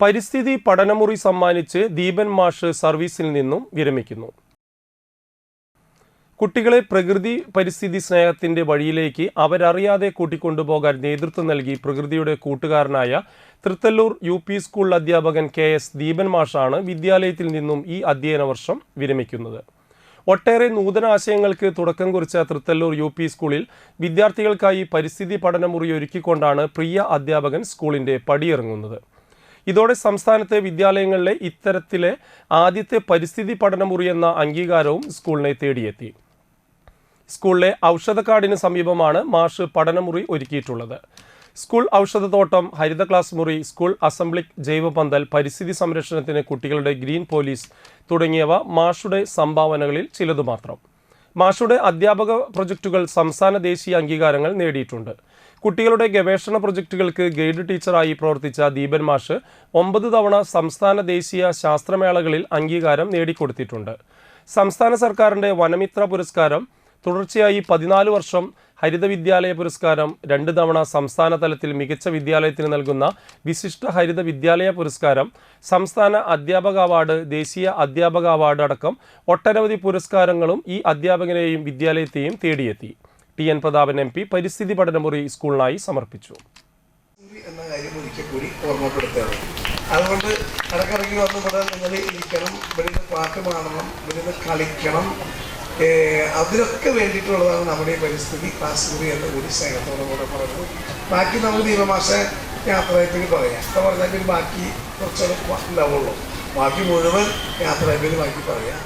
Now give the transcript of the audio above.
പരിസ്ഥിതി പഠനമുറി സമ്മാനിച്ച് ദീപൻ മാഷ് സർവീസിൽ നിന്നും വിരമിക്കുന്നു. കുട്ടികളെ പ്രകൃതി പരിസ്ഥിതി സ്നേഹത്തിന്റെ വഴിയിലേക്ക് അവരറിയാതെ കൂട്ടിക്കൊണ്ടുപോകാൻ നേതൃത്വം നൽകി പ്രകൃതിയുടെ കൂട്ടുകാരനായ തൃത്തല്ലൂർ യു പി സ്കൂൾ അധ്യാപകൻ കെ എസ് ദീപൻ മാഷാണ് വിദ്യാലയത്തിൽ നിന്നും ഈ അധ്യയന വർഷം വിരമിക്കുന്നത്. ഒട്ടേറെ നൂതന ആശയങ്ങൾക്ക് തുടക്കം കുറിച്ച തൃത്തല്ലൂർ യു പി സ്കൂളിൽ വിദ്യാർത്ഥികൾക്കായി പരിസ്ഥിതി പഠനമുറി ഒരുക്കിക്കൊണ്ടാണ് പ്രിയ അധ്യാപകൻ സ്കൂളിന്റെ പടിയിറങ്ങുന്നത്. ഇതോടെ സംസ്ഥാനത്തെ വിദ്യാലയങ്ങളിലെ ഇത്തരത്തിലെ ആദ്യത്തെ പരിസ്ഥിതി പഠനമുറി എന്ന അംഗീകാരവും സ്കൂളിനെ തേടിയെത്തി. സ്കൂളിലെ ഔഷധക്കാടിന് സമീപമാണ് മാഷ് പഠനമുറി ഒരുക്കിയിട്ടുള്ളത്. സ്കൂൾ ഔഷധത്തോട്ടം ഹരിത ക്ലാസ് മുറി സ്കൂൾ അസംബ്ലി ജൈവപന്തൽ പരിസ്ഥിതി സംരക്ഷണത്തിന് കുട്ടികളുടെ ഗ്രീൻ പോലീസ് തുടങ്ങിയവ മാഷുടെ സംഭാവനകളിൽ ചിലതു മാത്രം മാഷുടെ അധ്യാപക പ്രൊജക്റ്റുകൾ സംസ്ഥാന ദേശീയ അംഗീകാരങ്ങൾ നേടിയിട്ടുണ്ട്. കുട്ടികളുടെ ഗവേഷണ പ്രൊജക്റ്റുകൾക്ക് ഗൈഡ് ടീച്ചറായി പ്രവർത്തിച്ച ദീപൻ മാഷ് ഒമ്പത് തവണ സംസ്ഥാന ദേശീയ ശാസ്ത്രമേളകളിൽ അംഗീകാരം നേടിക്കൊടുത്തിട്ടുണ്ട്. സംസ്ഥാന സർക്കാരിന്റെ വനമിത്ര പുരസ്കാരം തുടർച്ചയായി പതിനാല് വർഷം ഹരിത വിദ്യാലയ പുരസ്കാരം രണ്ട് തവണ സംസ്ഥാന തലത്തിൽ മികച്ച വിദ്യാലയത്തിന് നൽകുന്ന വിശിഷ്ട ഹരിത വിദ്യാലയ പുരസ്കാരം സംസ്ഥാന അധ്യാപക അവാർഡ് ദേശീയ അധ്യാപക അവാർഡ് അടക്കം ഒട്ടനവധി പുരസ്കാരങ്ങളും ഈ അധ്യാപകനെയും വിദ്യാലയത്തെയും തേടിയെത്തി. T N Prathapan M P പരിസ്ഥിതി പഠനമുറി സ്കൂളിനായി സമർപ്പിച്ചു. എന്ന കാര്യം ഒരിക്കൽ കൂടി ഓർമ്മപ്പെടുത്തുകയാണ്. അതുകൊണ്ട് ഇടക്കിടയ്ക്ക് വന്ന് ഇവിടെ നിങ്ങൾ ഇരിക്കണം ഇവിടെ നിന്ന് പാട്ട് പാടണം ഇവിടെ കളിക്കണം. അതിനൊക്കെ വേണ്ടിയിട്ടുള്ളതാണ് നമ്മുടെ ഈ പരിസ്ഥിതി ക്ലാസ് മുറി എന്ന് കൂടി സ്നേഹത്തോടെ കൂടെ പറയുന്നത്. ബാക്കി നമുക്ക് ദീപമാസ യാത്രയപ്പിന് പറയാം. ഇപ്പം പറഞ്ഞാൽ പിന്നെ ബാക്കി കുറച്ചൊക്കെ ഉണ്ടാവുള്ളൂ ബാക്കി മുഴുവൻ യാത്രയപ്പിന് ബാക്കി പറയാം.